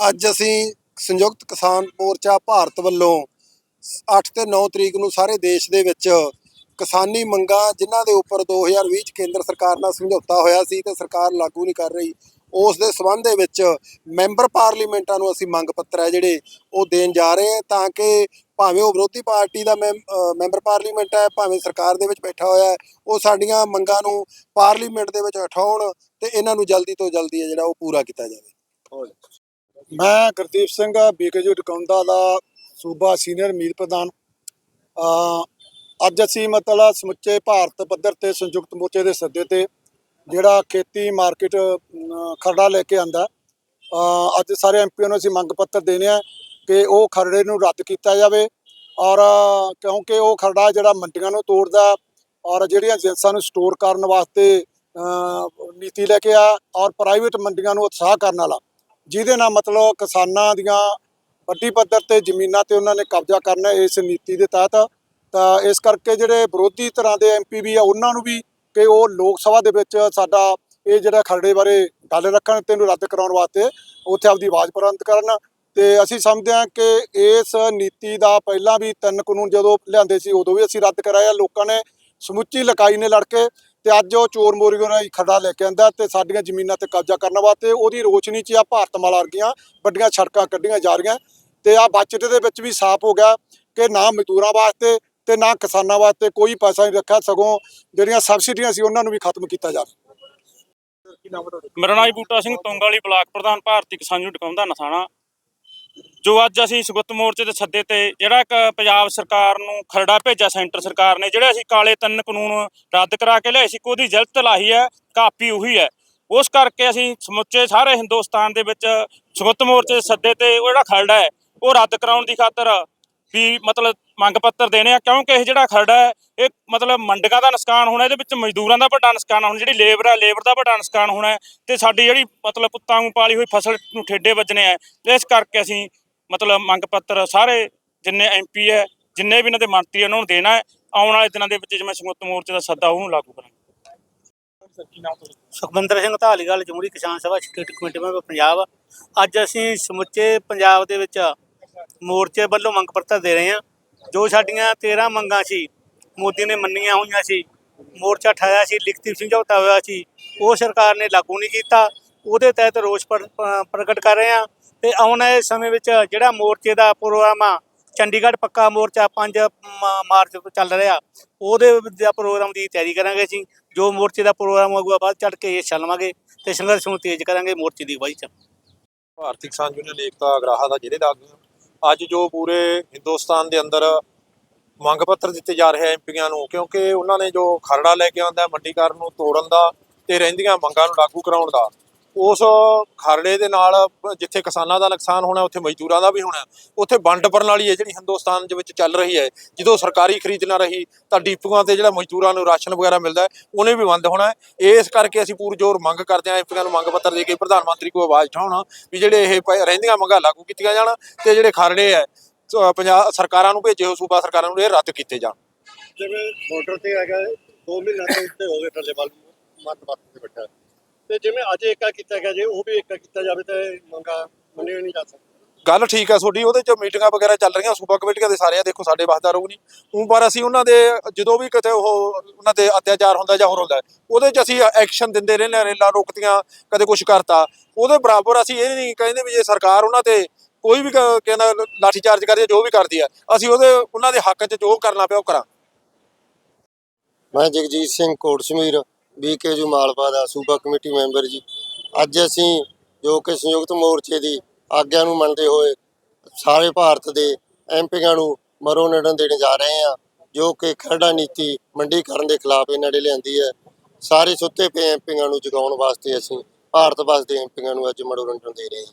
ਅੱਜ ਅਸੀਂ ਸੰਯੁਕਤ ਕਿਸਾਨ ਮੋਰਚਾ ਭਾਰਤ ਵੱਲੋਂ 8 ਤੇ 9 ਤਰੀਕ ਨੂੰ ਸਾਰੇ ਦੇਸ਼ ਦੇ ਵਿੱਚ ਕਿਸਾਨੀ ਮੰਗਾਂ, ਜਿਨ੍ਹਾਂ ਦੇ ਉੱਪਰ 2020 ਚ ਕੇਂਦਰ ਸਰਕਾਰ ਨਾਲ ਸਮਝੌਤਾ ਹੋਇਆ ਸੀ ਤੇ ਸਰਕਾਰ ਲਾਗੂ ਨਹੀਂ ਕਰ ਰਹੀ, ਉਸ ਦੇ ਸਬੰਧ ਦੇ ਵਿੱਚ ਮੈਂਬਰ ਪਾਰਲੀਮੈਂਟਾਂ ਨੂੰ ਅਸੀਂ ਮੰਗ ਪੱਤਰ ਹੈ ਜਿਹੜੇ ਉਹ ਦੇਣ ਜਾ ਰਹੇ ਹਾਂ ਤਾਂ ਕਿ ਭਾਵੇਂ ਉਹ ਵਿਰੋਧੀ ਪਾਰਟੀ ਦਾ ਮੈਂਬ- ਮੈਂਬਰ ਪਾਰਲੀਮੈਂਟ ਹੈ, ਭਾਵੇਂ ਸਰਕਾਰ ਦੇ ਵਿੱਚ ਬੈਠਾ ਹੋਇਆ ਉਹ ਸਾਡੀਆਂ ਮੰਗਾਂ ਨੂੰ ਪਾਰਲੀਮੈਂਟ ਦੇ ਵਿੱਚ ਉਠਾਉਣ ਤੇ ਇਹਨਾਂ ਨੂੰ ਜਲਦੀ ਤੋਂ ਜਲਦੀ ਹੈ ਜਿਹੜਾ ਉਹ ਪੂਰਾ ਕੀਤਾ ਜਾਵੇ। ਮੈਂ ਗੁਰਦੀਪ ਸਿੰਘ ਬੀਕੇਯੂ ਡਕੌਂਦਾ ਦਾ ਸੂਬਾ ਸੀਨੀਅਰ ਮੀਤ ਪ੍ਰਧਾਨ। ਅੱਜ ਅਸੀਂ ਮਤਲਬ ਸਮੁੱਚੇ ਭਾਰਤ ਪੱਧਰ ਤੇ ਸੰਯੁਕਤ ਮੋਰਚੇ ਦੇ ਸੱਦੇ ਤੇ ਜਿਹੜਾ ਖੇਤੀ ਮਾਰਕੀਟ ਖਰੜਾ ਲੈ ਕੇ ਆਂਦਾ। ਅੱਜ ਸਾਰੇ ਐਮਪੀਆਂ ਨੂੰ ਅਸੀਂ ਮੰਗ ਪੱਤਰ ਦੇਣੇ ਆ ਕਿ ਉਹ ਖਰੜੇ ਨੂੰ ਰੱਦ ਕੀਤਾ ਜਾਵੇ ਔਰ ਕਿਉਂਕਿ ਉਹ ਖਰੜਾ ਜਿਹੜਾ ਮੰਡੀਆਂ ਨੂੰ ਤੋੜਦਾ ਔਰ ਜਿਹੜੀਆਂ ਏਜੰਸਾਂ ਨੂੰ ਸਟੋਰ ਕਰਨ ਵਾਸਤੇ ਨੀਤੀ ਲੈ ਕੇ ਆ ਔਰ ਪ੍ਰਾਈਵੇਟ ਮੰਡੀਆਂ ਨੂੰ ਉਤਸ਼ਾਹ ਕਰਨ ਵਾਲਾ। ਜਿਹਦੇ ਨਾਲ ਮਤਲਬ ਕਿਸਾਨਾਂ ਦੀਆਂ ਵੱਡੀ ਪੱਧਰ ਤੇ ਜ਼ਮੀਨਾਂ ਤੇ ਉਹਨਾਂ ਨੇ ਕਬਜ਼ਾ ਕਰਨਾ ਇਸ ਨੀਤੀ ਦੇ ਤਹਿਤ। ਤਾਂ ਇਸ ਕਰਕੇ ਜਿਹੜੇ ਵਿਰੋਧੀ ਤਰ੍ਹਾਂ ਦੇ ਐਮਪੀ ਵੀ ਆ, ਉਹਨਾਂ ਨੂੰ ਵੀ ਕਿ ਉਹ ਲੋਕ ਸਭਾ ਦੇ ਵਿੱਚ ਸਾਡਾ ਇਹ ਜਿਹੜਾ ਖਰੜੇ ਬਾਰੇ ਗੱਲ ਰੱਖਣ ਤੇ ਇਹਨੂੰ ਰੱਦ ਕਰਾਉਣ ਵਾਸਤੇ ਉੱਥੇ ਆਪਦੀ ਆਵਾਜ਼ ਬੁਲੰਦ ਕਰਨ। ਤੇ ਅਸੀਂ ਸਮਝਦੇ ਹਾਂ ਕਿ ਇਸ ਨੀਤੀ ਦਾ ਪਹਿਲਾਂ ਵੀ ਤਿੰਨ ਕਾਨੂੰਨ ਜਦੋਂ ਲਿਆਂਦੇ ਸੀ, ਉਦੋਂ ਵੀ ਅਸੀਂ ਰੱਦ ਕਰਾਇਆ। ਲੋਕਾਂ ਨੇ ਸਮੁੱਚੀ ਲਕਾਈ ਨੇ ਲੜ ਕੇ ਤੇ ਅੱਜ ਉਹ ਚੋਰ ਮੋਰੀਓ ਨਾਲ ਖੱਡਾ ਲੈ ਕੇ ਆਂਦਾ ਤੇ ਸਾਡੀਆਂ ਜ਼ਮੀਨਾਂ ਤੇ ਕਬਜ਼ਾ ਕਰਨ ਵਾਸਤੇ ਉਹਦੀ ਰੋਸ਼ਨੀ 'ਚ ਆ ਭਾਰਤਮਾਲਾ ਵਰਗੀਆਂ ਵੱਡੀਆਂ ਸੜਕਾਂ ਕੱਢੀਆਂ ਜਾ ਰਹੀਆਂ ਤੇ ਆ ਬਜਟ ਦੇ ਵਿੱਚ ਵੀ ਸਾਫ਼ ਹੋ ਗਿਆ ਕਿ ਨਾ ਮਜ਼ਦੂਰਾਂ ਵਾਸਤੇ ਤੇ ਨਾ ਕਿਸਾਨਾਂ ਵਾਸਤੇ ਕੋਈ ਪੈਸਾ ਨਹੀਂ ਰੱਖਿਆ, ਸਗੋਂ ਜਿਹੜੀਆਂ ਸਬਸਿਡੀਆਂ ਸੀ ਉਹਨਾਂ ਨੂੰ ਵੀ ਖਤਮ ਕੀਤਾ ਜਾਵੇ ਮੇਰਾ ਨਾਮ ਬੂਟਾ ਸਿੰਘ, ਤੁੰਗ ਬਲਾਕ ਪ੍ਰਧਾਨ, ਭਾਰਤੀ ਕਿਸਾਨ ਯੂਨੀਅਨ ਟਕਾਉਂਦਾ ਨਥਾਣਾ। ਜੋ ਅੱਜ ਅਸੀਂ ਸਗੁੱਤ ਮੋਰਚੇ ਦੇ ਸੱਦੇ ਤੇ ਜਿਹੜਾ ਇੱਕ ਪੰਜਾਬ ਸਰਕਾਰ ਨੂੰ ਖਰੜਾ ਭੇਜਿਆ, ਸੈਂਟਰ ਸਰਕਾਰ ਨੇ, ਜਿਹੜੇ ਅਸੀਂ ਕਾਲੇ ਤਿੰਨ ਕਾਨੂੰਨ ਰੱਦ ਕਰਾ ਕੇ ਲਿਆਏ ਸੀ ਉਹਦੀ ਜਲਤ ਲਾਹੀ ਹੈ, ਕਾਪੀ ਉਹੀ ਹੈ। ਉਸ ਕਰਕੇ ਅਸੀਂ ਸਮੁੱਚੇ ਸਾਰੇ ਹਿੰਦੁਸਤਾਨ ਦੇ ਵਿੱਚ ਸਗੁੱਤ ਮੋਰਚੇ ਦੇ ਸੱਦੇ ਤੇ ਉਹ ਜਿਹੜਾ ਖਰੜਾ ਹੈ, ਉਹ ਰੱਦ ਕਰਾਉਣ ਦੀ ਖਾਤਰ ਵੀ ਮਤਲਬ ਮੰਗ ਪੱਤਰ ਦੇਣੇ ਆ, ਕਿਉਂਕਿ ਇਹ ਜਿਹੜਾ ਖਰੜਾ ਹੈ, ਇਹ ਮਤਲਬ ਮੰਡੀਆਂ ਦਾ ਨੁਕਸਾਨ ਹੋਣਾ, ਇਹਦੇ ਵਿੱਚ ਮਜ਼ਦੂਰਾਂ ਦਾ ਵੱਡਾ ਨੁਕਸਾਨ ਹੋਣਾ ਜਿਹੜੀ ਲੇਬਰ ਹੈ ਲੇਬਰ ਦਾ ਵੱਡਾ ਨੁਕਸਾਨ ਹੋਣਾ ਹੈ ਤੇ ਸਾਡੀ ਜਿਹੜੀ ਮਤਲਬ ਪੁੱਤਾਂ ਨੂੰ ਪਾਲੀ ਹੋਈ ਫਸਲ ਨੂੰ ਠੇਡੇ ਵੱਜਣੇ ਆ, ਇਸ ਕਰਕੇ ਅਸੀਂ ਮਤਲਬ ਮੰਗ ਪੱਤਰ ਸਾਰੇ ਜਿੰਨੇ ਐਮਪੀ ਹੈ, ਜਿੰਨੇ ਵੀ ਇਹਨਾਂ ਦੇ ਮੰਤਰੀ ਉਹਨਾਂ ਨੂੰ ਦੇਣਾ ਹੈ। ਆਉਣ ਵਾਲੇ ਦਿਨਾਂ ਦੇ ਵਿੱਚ ਜਿਵੇਂ ਸੰਯੁਕਤ ਮੋਰਚੇ ਦਾ ਸੱਦਾ ਉਹਨੂੰ ਲਾਗੂ ਕਰਾਂਗੇ। Sukhwinder Singh Dhaliwal Jamhoori Kisan Sabha state committee member, Punjab. ਅੱਜ ਅਸੀਂ ਸਮੁੱਚੇ ਪੰਜਾਬ ਦੇ ਵਿੱਚ ਮੋਰਚੇ ਵੱਲੋਂ ਮੰਗ ਪੱਤਰ ਦੇ ਰਹੇ ਹਾਂ। ਜੋ ਸਾਡੀਆਂ 13 ਮੰਗਾਂ ਸੀ, ਮੋਦੀ ਨੇ ਮੰਨੀਆਂ ਹੋਈਆਂ ਸੀ, ਮੋਰਚਾ ਠਾਇਆ ਸੀ, ਲਿਖਤੀ ਸਮਝੌਤਾ ਹੋਇਆ ਸੀ, ਉਹ ਸਰਕਾਰ ਨੇ ਲਾਗੂ ਨਹੀਂ ਕੀਤਾ, ਉਹਦੇ ਤਹਿਤ ਰੋਸ ਪ੍ਰਗਟ ਕਰ ਰਹੇ ਹਾਂ ਤੇ ਆਉਣ ਵਾਲੇ ਸਮੇਂ ਵਿੱਚ ਜਿਹੜਾ ਮੋਰਚੇ ਦਾ ਪ੍ਰੋਗਰਾਮ ਆ, ਚੰਡੀਗੜ੍ਹ ਪੱਕਾ ਮੋਰਚਾ 5 ਮਾਰਚ ਤੋਂ ਚੱਲ ਰਿਹਾ, ਉਹਦੇ ਦਾ ਪ੍ਰੋਗਰਾਮ ਦੀ ਤਿਆਰੀ ਕਰਾਂਗੇ ਅਸੀਂ, ਜੋ ਮੋਰਚੇ ਦਾ ਪ੍ਰੋਗਰਾਮ ਹੋਊਗਾ ਬਾਅਦ ਚੜ ਕੇ ਹਿੱਸਾ ਲਵਾਂਗੇ ਤੇ ਸੰਘਰਸ਼ ਨੂੰ ਤੇਜ਼ ਕਰਾਂਗੇ ਮੋਰਚੇ ਦੀ ਅਗਵਾਈ ਚ ਭਾਰਤੀ ਕਿਸਾਨ ਯੂਨੀਅਨ ਏਕਤਾ ਅਗਰਾਹਾ ਦਾ ਜ਼ਿਲ੍ਹੇ ਦਾ ਅੱਜ ਜੋ ਪੂਰੇ ਹਿੰਦੁਸਤਾਨ ਦੇ ਅੰਦਰ ਮੰਗ ਪੱਤਰ ਦਿੱਤੇ ਜਾ ਰਹੇ ਐਮਪੀਆਂ ਨੂੰ, ਕਿਉਂਕਿ ਉਹਨਾਂ ਨੇ ਜੋ ਖਰੜਾ ਲੈ ਕੇ ਆਉਂਦਾ, ਮੰਡੀਕਰਨ ਨੂੰ ਤੋੜਨ ਦਾ ਤੇ ਰਹਿੰਦੀਆਂ ਮੰਗਾਂ ਨੂੰ ਲਾਗੂ ਕਰਾਉਣ ਦਾ ਉਸ ਖਰੜੇ ਦੇ ਨਾਲ ਜਿੱਥੇ ਕਿਸਾਨਾਂ ਦਾ ਨੁਕਸਾਨ ਹੋਣਾ, ਉੱਥੇ ਮਜ਼ਦੂਰਾਂ ਦਾ ਵੀ ਹੋਣਾ, ਉੱਥੇ ਵੰਡ ਪ੍ਰਣਾਲੀ ਹੈ ਜਿਹੜੀ ਹਿੰਦੁਸਤਾਨ ਦੇ ਵਿੱਚ ਚੱਲ ਰਹੀ ਹੈ, ਜਦੋਂ ਸਰਕਾਰੀ ਖਰੀਦ ਨਾ ਰਹੀ, ਤਾਂ ਡੀਪੂਆਂ ਤੇ ਜਿਹੜਾ ਮਜ਼ਦੂਰਾਂ ਨੂੰ ਰਾਸ਼ਨ ਵਗੈਰਾ ਮਿਲਦਾ ਉਹਨੇ ਵੀ ਬੰਦ ਹੋਣਾ ਇਸ ਕਰਕੇ ਅਸੀਂ ਪੂਰ ਜ਼ੋਰ ਮੰਗ ਕਰਦੇ ਹਾਂ ਐਮਪੀਆਂ ਨੂੰ ਮੰਗ ਪੱਤਰ ਦੇ ਕੇ ਪ੍ਰਧਾਨ ਮੰਤਰੀ ਕੋਲ ਆਵਾਜ਼ ਉਠਾਉਣਾ ਵੀ ਜਿਹੜੇ ਇਹ ਰਹਿੰਦੀਆਂ ਮੰਗਾਂ ਲਾਗੂ ਕੀਤੀਆਂ ਜਾਣ ਤੇ ਜਿਹੜੇ ਖਰੜੇ ਹੈ, ਸ- ਪੰਜਾਬ ਸਰਕਾਰਾਂ ਨੂੰ ਭੇਜੇ ਹੋ ਸੂਬਾ ਸਰਕਾਰਾਂ ਨੂੰ ਇਹ ਰੱਦ ਕੀਤੇ ਜਾਣ। ਜਿਵੇਂ ਬਾਰਡਰ ਤੇ ਹੈਗਾ 2 ਮਹੀਨੇ ਤੋਂ ਉੱਤੇ ਹੋ ਗਏ ਟੱਲੇਵਾਲ ਮਤ ਮਤ ਤੇ ਬੈਠਾ। ਤੇ ਜਿਵੇਂ ਅੱਜ ਏਕਾ ਕੀਤਾ ਗਿਆ ਜੇ ਉਹ ਵੀ ਏਕਾ ਕੀਤਾ ਜਾਵੇ ਤੇ ਮੰਗਾ ਮੰਨੇ ਨਹੀਂ ਜਾ ਸਕਦਾ। ਗੱਲ ਠੀਕ ਹੈ ਤੁਹਾਡੀ ਉਹਦੇ ਚ ਮੀਟਿੰਗਾਂ ਵਗੈਰਾ ਚੱਲ ਰਹੀਆਂ ਸੂਬਾ ਕਮੇਟੀਆਂ ਦੇ ਸਾਰੇ ਆ ਦੇਖੋ ਸਾਡੇ ਵਾਸਤਾ ਰਹੂ ਨਹੀਂ। ਉਹ ਪਰ ਅਸੀਂ ਉਹਨਾਂ ਦੇ ਜਦੋਂ ਵੀ ਕਿਤੇ ਉਹ ਉਹਨਾਂ ਤੇ ਅਤਿਆਚਾਰ ਹੁੰਦਾ ਜਾਂ ਹੋਰ ਹੁੰਦਾ ਉਹਦੇ ਚ ਅਸੀਂ ਐਕਸ਼ਨ ਦਿੰਦੇ ਰਹਿੰਦੇ ਹਾਂ ਰੇਲਾਂ ਰੋਕਤੀਆਂ ਕਦੇ ਕੁਝ ਕਰਤਾ। ਉਹਦੇ ਬਰਾਬਰ ਅਸੀਂ ਇਹ ਨਹੀਂ ਕਹਿੰਦੇ ਵੀ ਜੇ ਸਰਕਾਰ ਉਹਨਾਂ ਤੇ ਕੋਈ ਵੀ ਕਹਿੰਦਾ ਲਾਠੀ ਚਾਰਜ ਕਰਦੀ ਹੈ ਜੋ ਵੀ ਕਰਦੀ ਹੈ ਅਸੀਂ ਉਹਦੇ ਉਹਨਾਂ ਦੇ ਹੱਕ 'ਚ ਜੋ ਕਰਨਾ ਪਿਆ ਉਹ ਕਰਾਂ ਮੈਂ ਜਗਜੀਤ ਸਿੰਘ ਕੋਟਸ਼ਮੀਰ ਜੂ ਮਾਲਵਾ ਦਾ ਸੂਬਾ ਕਮੇਟੀ ਮੈਂਬਰ ਜੀ। ਅੱਜ ਅਸੀਂ ਜੋ ਕਿ ਸੰਯੁਕਤ ਮੋਰਚੇ ਦੀ ਆਗਿਆ ਨੂੰ ਮੰਨਦੇ ਹੋਏ ਸਾਰੇ ਭਾਰਤ ਦੇ ਐਮਪੀਆਂ ਨੂੰ ਮਰੋ ਨੜਨ ਦੇਣ ਜਾ ਰਹੇ ਹਾਂ, ਜੋ ਕਿ ਖਰੜਾ ਨੀਤੀ ਮੰਡੀਕਰਨ ਦੇ ਖਿਲਾਫ ਇਹਨਾਂ ਨੇ ਲਿਆਂਦੀ ਹੈ। ਸਾਰੇ ਸੁੱਤੇ ਪਏ ਐਮਪੀਆਂ ਨੂੰ ਜਗਾਉਣ ਵਾਸਤੇ ਅਸੀਂ ਭਾਰਤ ਵਾਸਤੇ ਦੇ ਐਮਪੀਆਂ ਨੂੰ ਅੱਜ ਮਨੋਰੰਜਨ ਦੇ ਰਹੇ ਹਾਂ।